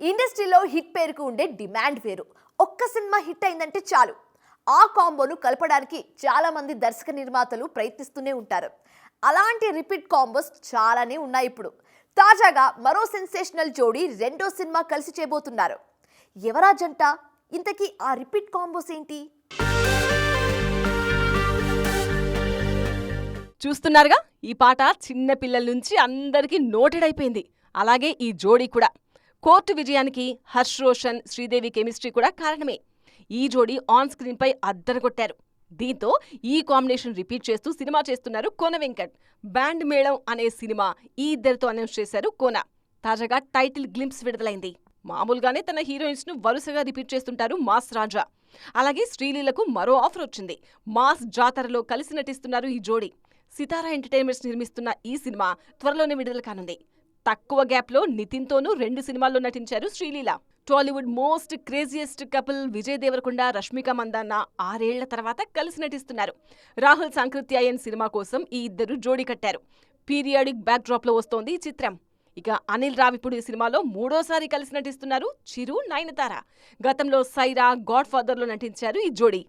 ఇండస్ట్రీలో హిట్ పేరుకు ఉండే డిమాండ్ వేరు. ఒక్క సినిమా హిట్ అయిందంటే చాలు. ఆ కాంబోను కలపడానికి చాలామంది దర్శక నిర్మాతలు ప్రయత్నిస్తూనే ఉంటారు. అలాంటి రిపీట్ కాంబోస్ చాలానే ఉన్నాయి ఇప్పుడు. తాజాగా మరో సెన్సేషనల్ జోడీ రెండో సినిమా కలిసి చేయబోతున్నారు. ఎవరా జంట? ఇంతకీ ఆ రిపీట్ కాంబోస్ ఏంటి? చూస్తున్నారుగా? ఈ పాట చిన్న పిల్లల నుంచి అందరికీ నోటెడ్ అయిపోయింది. అలాగే ఈ జోడీ కూడా. కోర్టు విజయానికి హర్ష్ రోషన్ శ్రీదేవి కెమిస్ట్రీ కూడా కారణమే. ఈ జోడీ ఆన్ స్క్రీన్పై అద్దరగొట్టారు. దీంతో ఈ కాంబినేషన్ రిపీట్ చేస్తూ సినిమా చేస్తున్నారు కోన వెంకట్. బ్యాండ్ మేళం అనే సినిమా ఈ ఇద్దరితో అనౌన్స్ చేశారు కోన. తాజాగా టైటిల్ గ్లింప్స్ విడుదలైంది. మామూలుగానే తన హీరోయిన్స్ను వరుసగా రిపీట్ చేస్తుంటారు మాస్ రాజా. అలాగే శ్రీలీలకు మరో ఆఫర్ వచ్చింది. మాస్ జాతరలో కలిసి నటిస్తున్నారు ఈ జోడీ. సితారా ఎంటర్టైన్మెంట్స్ నిర్మిస్తున్న ఈ సినిమా త్వరలోనే విడుదల కానుంది. తక్కువ గ్యాప్లో నితిన్తోనూ రెండు సినిమాల్లో నటించారు Sreeleela. Tollywood most craziest couple Vijay Deverakonda Rashmika Mandanna ఆరేళ్ళ తర్వాత కలిసి నటిస్తున్నారు. రాహుల్ సాంకృత్యాయన్ సినిమా కోసం ఈ ఇద్దరు జోడీ కట్టారు. పీరియాడిక్ బ్యాక్ డ్రాప్లో వస్తోంది ఈ చిత్రం. ఇక అనిల్ రావిపూడి ఈ సినిమాలో మూడోసారి కలిసి నటిస్తున్నారు చిరు నయనతార. గతంలో సైరా గాడ్ ఫాదర్లో నటించారు ఈ జోడీ.